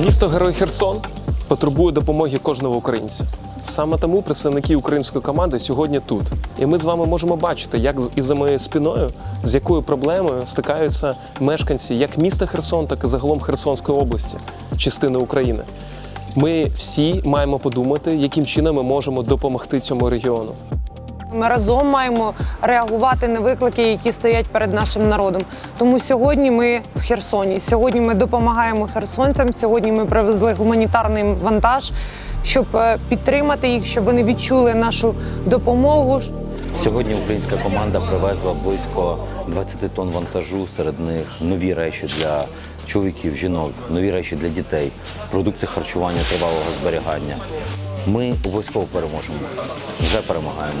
Місто Герой Херсон потребує допомоги кожного українця. Саме тому представники української команди сьогодні тут. І ми з вами можемо бачити, як і за моєю спиною, з якою проблемою стикаються мешканці як міста Херсон, так і загалом Херсонської області, частини України. Ми всі маємо подумати, яким чином ми можемо допомогти цьому регіону. Ми разом маємо реагувати на виклики, які стоять перед нашим народом. Тому сьогодні ми в Херсоні. Сьогодні ми допомагаємо херсонцям. Сьогодні ми привезли гуманітарний вантаж, щоб е, підтримати їх, щоб вони відчули нашу допомогу. Сьогодні українська команда привезла близько 20 тонн вантажу. Серед них нові речі для чоловіків, жінок, нові речі для дітей, продукти харчування тривалого зберігання. Ми обов'язково переможемо. Вже перемагаємо.